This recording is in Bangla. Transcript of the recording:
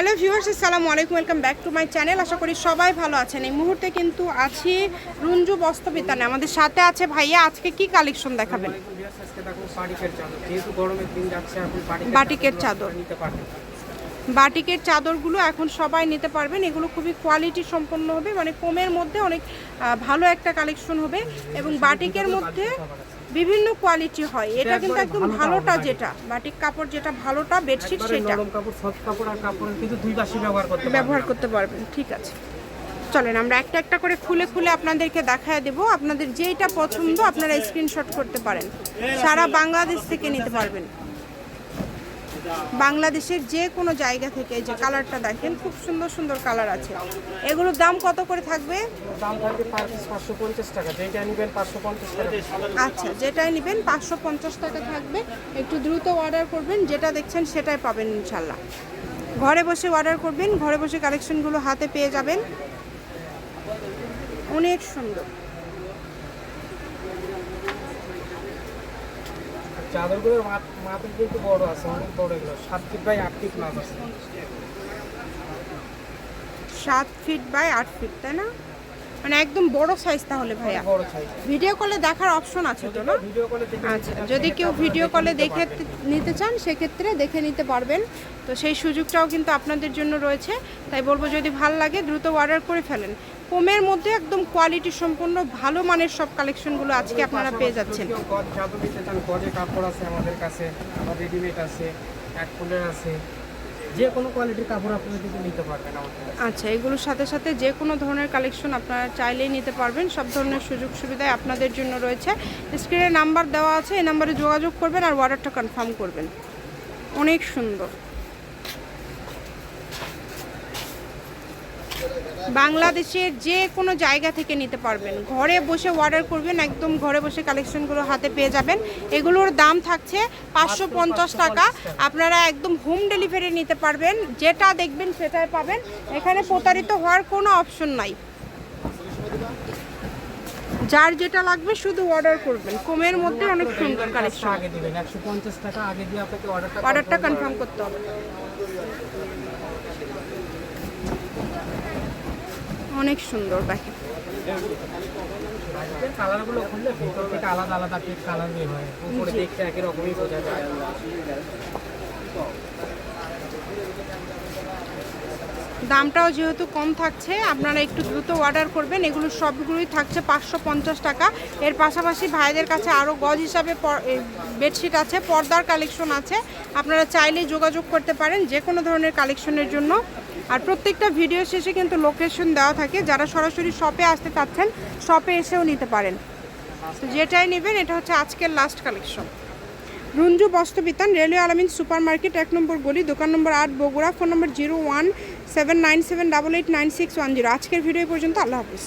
হ্যালো ভিউয়ার্স আসসালামু আলাইকুম welcome back to my channel. আশা করি সবাই ভালো আছেন। এই মুহূর্তে কিন্তু আছি রুঞ্জু বস্ত্রবিতানে। আমাদের সাথে আছে ভাইয়া আজকে কি কালেকশন দেখাবেন? বাটিকের চাদর। বাটিকের চাদরগুলো এখন সবাই নিতে পারবেন। এগুলো খুবই কোয়ালিটি সম্পন্ন হবে মানে কমের মধ্যে অনেক ভালো একটা কালেকশন হবে। এবং বাটিকের মধ্যে বিভিন্ন কোয়ালিটি হয়। এটা কিন্তু একদম ভালোটা যেটা বাটিক কাপড় যেটা ভালোটা বেডশিট সেটা। নরম কাপড় সফট কাপড় আর কাপড় কিন্তু দুই পাশে ব্যবহার করতে পারবেন ব্যবহার করতে পারবেন ঠিক আছে। চলেন আমরা একটা একটা করে খুলে খুলে আপনাদেরকে দেখায় দেব। আপনাদের যেইটা পছন্দ আপনারা স্ক্রিনশট করতে পারেন। সারা বাংলাদেশ থেকে নিতে পারবেন। বাংলাদেশের যে কোনো জায়গা থেকে এই যে কালারটা দেখেন খুব সুন্দর সুন্দর কালার আছে। এগুলোর দাম কত করে থাকবে? দাম থাকবে পাঁচশো পঞ্চাশ টাকা যেটা নেবেন পাঁচশো পঞ্চাশ টাকা। আচ্ছা যেটাই নেবেন পাঁচশো পঞ্চাশ টাকা থাকবে। একটু দ্রুত অর্ডার করবেন যেটা দেখছেন সেটাই পাবেন ইনশাল্লাহ ঘরে বসে অর্ডার করবেন ঘরে বসে কালেকশনগুলো হাতে পেয়ে যাবেন। অনেক সুন্দর। চাদরগুলোর মাপে কিন্তু বড় আছে অনেক বড় এগুলো। সাত ফিট বাই আট ফিট মাপ আছে। সাত ফিট বাই আট ফিট তাই না? মানে একদম বড় সাইজ তাহলে ভাইয়া। বড় সাইজ ভিডিও কলে দেখার অপশন আছে তো না? আচ্ছা যদি কেউ ভিডিও কলে দেখে নিতে চান সেক্ষেত্রে দেখে নিতে পারবেন। তো সেই সুযোগটাও কিন্তু আপনাদের জন্য রয়েছে। তাই বলব যদি ভালো লাগে দ্রুত অর্ডার করে ফেলেন। কমের মধ্যে একদম কোয়ালিটি সম্পন্ন ভালো মানের সব কালেকশনগুলো আজকে আপনারা পেয়ে যাচ্ছেন। কাপড় আছে আমাদের কাছে আবার রেডিমেড আছে এক ফুলের আছে। যে কোনো কোয়ালিটির কাপড় আপনারা কিন্তু নিতে পারবেন আচ্ছা এগুলোর সাথে সাথে যে কোনো ধরনের কালেকশন আপনারা চাইলেই নিতে পারবেন। সব ধরনের সুযোগ সুবিধাই আপনাদের জন্য রয়েছে। স্ক্রিনে নাম্বার দেওয়া আছে এই নাম্বারে যোগাযোগ করবেন আর অর্ডারটা কনফার্ম করবেন। অনেক সুন্দর। বাংলাদেশের যে কোনো জায়গা থেকে নিতে পারবেন। ঘরে বসে অর্ডার করবেন একদম ঘরে বসে কালেকশনগুলো হাতে পেয়ে যাবেন। এগুলোর দাম থাকছে পাঁচশো পঞ্চাশ টাকা। আপনারা একদম হোম ডেলিভারি নিতে পারবেন। যেটা দেখবেন সেটাই পাবেন। এখানে প্রতারিত হওয়ার কোনো অপশন নাই। যার যেটা লাগবে শুধু অর্ডার করবেন। কমের মধ্যে অনেক সুন্দর কালেকশন আগে দিবেন। একশো পঞ্চাশ টাকা আগে দিয়ে আপনাকে অর্ডারটা অর্ডারটা কনফার্ম করতে হবে। অনেক সুন্দর দেখেন এর কালারগুলো খুললে ভিতর থেকে আলাদা আলাদা কালার বের হয়। উপরে দেখতে একই রকমই বোঝা যায়। দামটাও যেহেতু কম থাকছে, আপনারা একটু দ্রুত অর্ডার করবেন। এগুলো সবগুলোই থাকছে পাঁচশো পঞ্চাশ টাকা। এর পাশাপাশি ভাইদের কাছে আরও গজ হিসাবে বেডশিট আছে, পর্দার কালেকশন আছে। আপনারা চাইলেই যোগাযোগ করতে পারেন যে কোনো ধরনের কালেকশনের জন্য। আর প্রত্যেকটা ভিডিও শেষে কিন্তু লোকেশন দেওয়া থাকে। যারা সরাসরি শপে আসতে চাচ্ছেন শপে এসেও নিতে পারেন। তো যেটাই নেবেন, এটা হচ্ছে আজকের last collection Runju Bostrobitan, railway Alamin super market এক নম্বর গলি, দোকান নম্বর আট, Bogura, phone number zero one seven nine seven double eight nine six one zero আজকের ভিডিও পর্যন্ত আল্লাহ হাফিজ।